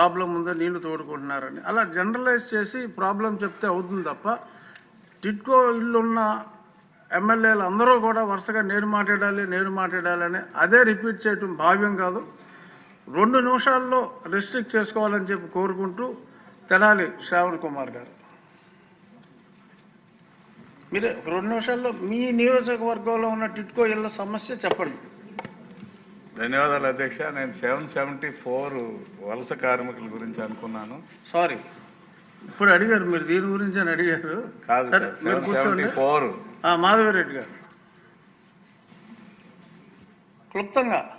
Problem ఉందో నీళ్ళు తోడుకుంటున్నారని. అలా జనరలైజ్ చేసి ప్రాబ్లం చెప్తే అవుతుంది తప్ప టిట్కో ఇల్లున్న ఎమ్మెల్యేలు అందరూ కూడా వరుసగా నేను మాట్లాడాలి నేను మాట్లాడాలని అదే రిపీట్ చేయటం భావ్యం కాదు. రెండు నిమిషాల్లో రిస్ట్రిక్ట్ చేసుకోవాలని చెప్పి కోరుకుంటూ తెనాలి శ్రావణ్ కుమార్ గారు. మీరు రెండు నిమిషాల్లో మీ నియోజకవర్గంలో ఉన్న టిట్కో ఇళ్ళ సమస్య చెప్పండి. ధన్యవాదాలు అధ్యక్ష. నేను సెవెన్ సెవెంటీ ఫోర్ వలస కార్మికుల గురించి అనుకున్నాను. సారీ. ఇప్పుడు అడిగారు మీరు దీని గురించి అని అడిగారు. కాదు సరే సార్ మీరు సెవెన్ కూర్చోండి సెవెంటీ ఫోర్. ఆ, మాధవిరెడ్డి గారు. క్లుప్తంగా.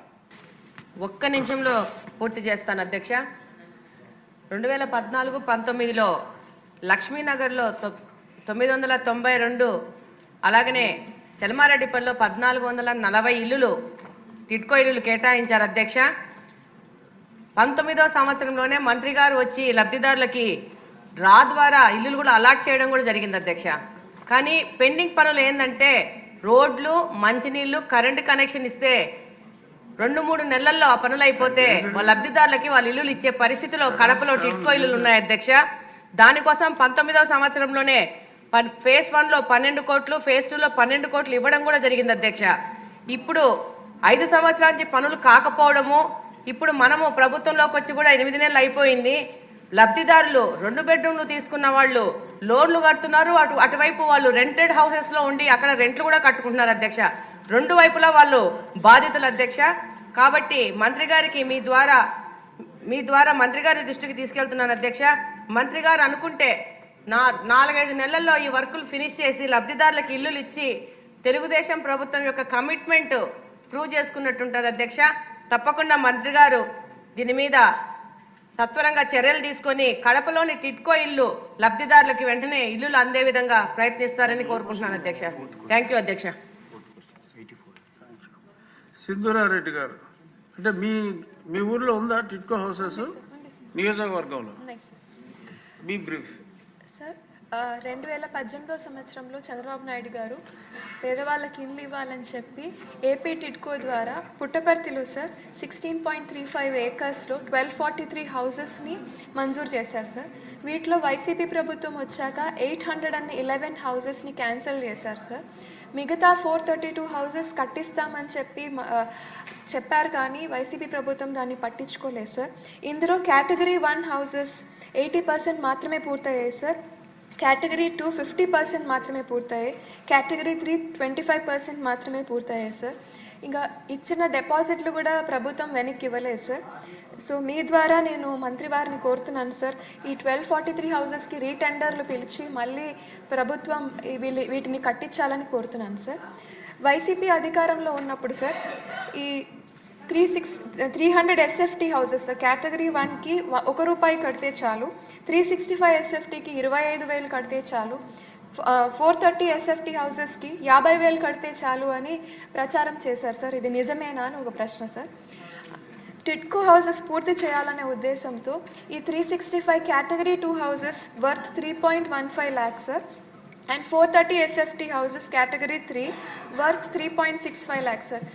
ఒక్క నిమిషంలో పూర్తి చేస్తాను అధ్యక్ష. రెండు వేల పద్నాలుగు పంతొమ్మిదిలో లక్ష్మీనగర్లో తొ- తొమ్మిది వందల తొంభై రెండు అలాగనే చలమారెడ్డిపల్లిలో పద్నాలుగు వందల నలభై ఇల్లులు టిట్కో ఇల్లులు కేటాయించారు అధ్యక్ష. పంతొమ్మిదో సంవత్సరంలోనే మంత్రి గారు వచ్చి లబ్ధిదారులకి రా ద్వారా ఇల్లులు కూడా అలాట్ చేయడం కూడా జరిగింది అధ్యక్ష. కానీ పెండింగ్ పనులు ఏంటంటే రోడ్లు మంచినీళ్ళు కరెంటు కనెక్షన్ ఇస్తే రెండు మూడు నెలల్లో ఆ పనులు అయిపోతే వాళ్ళ లబ్ధిదారులకి వాళ్ళ ఇల్లులు ఇచ్చే పరిస్థితిలో కడపలో టిట్కో ఇల్లులు ఉన్నాయి అధ్యక్ష. దానికోసం పంతొమ్మిదవ సంవత్సరంలోనే పన్- ఫేజ్ వన్లో పన్నెండు కోట్లు ఫేజ్ టూలో పన్నెండు కోట్లు ఇవ్వడం కూడా జరిగింది అధ్యక్ష. ఇప్పుడు ఐదు సంవత్సరాల నుంచి పనులు కాకపోవడము ఇప్పుడు మనము ప్రభుత్వంలోకి వచ్చి కూడా ఎనిమిది నెలలు అయిపోయింది. లబ్ధిదారులు రెండు బెడ్రూమ్లు తీసుకున్న వాళ్ళు లోన్లు కడుతున్నారు. అటు అటువైపు వాళ్ళు రెంటెడ్ హౌసెస్లో ఉండి అక్కడ రెంట్లు కూడా కట్టుకుంటున్నారు అధ్యక్ష. రెండు వైపులా వాళ్ళు బాధితులు అధ్యక్ష. కాబట్టి మంత్రి గారికి మీ ద్వారా మీ ద్వారా మంత్రి గారి దృష్టికి తీసుకెళ్తున్నాను అధ్యక్ష. మంత్రి గారు అనుకుంటే నా నాలుగైదు నెలల్లో ఈ వర్కులు ఫినిష్ చేసి లబ్ధిదారులకు ఇల్లులు ఇచ్చి తెలుగుదేశం ప్రభుత్వం యొక్క కమిట్మెంట్ ప్రూవ్ చేసుకున్నట్టుంటుంది అధ్యక్ష. తప్పకుండా మంత్రి గారు దీని మీద సత్వరంగా చర్యలు తీసుకొని కడపలోని టిట్కో ఇల్లు లబ్ధిదారులకు వెంటనే ఇల్లులు అందే విధంగా ప్రయత్నిస్తారని కోరుకుంటున్నాను అధ్యక్ష. థ్యాంక్ యూ అధ్యక్ష. సింధురారెడ్డి గారు అంటే మీ మీ ఊర్లో ఉందా టిట్కో హౌసెస్? నియోజకవర్గంలో? Be brief. సార్ రెండు వేల పద్దెనిమిదో సంవత్సరంలో చంద్రబాబు నాయుడు గారు పేదవాళ్ళకి ఇల్లు ఇవ్వాలని చెప్పి ఏపీ టిడ్కో ద్వారా పుట్టపర్తిలో sir sixteen point three five ఏకర్స్లో twelve forty three హౌసెస్ని మంజూరు చేశారు సార్. వీటిలో వైసీపీ ప్రభుత్వం వచ్చాక ఎయిట్ హండ్రెడ్ అండ్ ఇలెవెన్ హౌసెస్ని క్యాన్సిల్ చేశారు సార్. మిగతా ఫోర్ థర్టీ టూ హౌసెస్ కట్టిస్తామని చెప్పి చెప్పారు కానీ వైసీపీ ప్రభుత్వం దాన్ని పట్టించుకోలేదు సార్. ఇందులో category one houses eighty percent మాత్రమే పూర్తయ్యాయి sir. Category two fifty percent మాత్రమే పూర్తయ్యాయి. Category three twenty five percent మాత్రమే పూర్తయ్యాయి సార్ ఇంకా ఇచ్చిన డిపాజిట్లు కూడా ప్రభుత్వం వెనక్కి ఇవ్వలేదు సార్ సో మీ ద్వారా నేను మంత్రి వారిని కోరుతున్నాను సార్ ఈ ట్వెల్వ్ ఫార్టీ త్రీ హౌజెస్కి రీటెండర్లు పిలిచి మళ్ళీ ప్రభుత్వం వీళ్ళు వీటిని కట్టించాలని కోరుతున్నాను సార్ వైసీపీ అధికారంలో ఉన్నప్పుడు సార్ ఈ three six three hundred SFT houses category వన్కి ఒక రూపాయి కడితే చాలు. త్రీ సిక్స్టీ ఫైవ్ ఎస్ఎఫ్టీకి ఇరవై ఐదు వేలు కడితే చాలు. ఫోర్ థర్టీ ఎస్ఎఫ్టీ హౌసెస్కి యాభై వేలు కడితే చాలు అని ప్రచారం చేశారు సార్. ఇది నిజమేనా అని ఒక ప్రశ్న సార్. టిట్కో హౌసెస్ పూర్తి చేయాలనే ఉద్దేశంతో ఈ three sixty five category two houses worth three point one five lakhs sir and four thirty SFT houses category three worth three point six five lakhs sir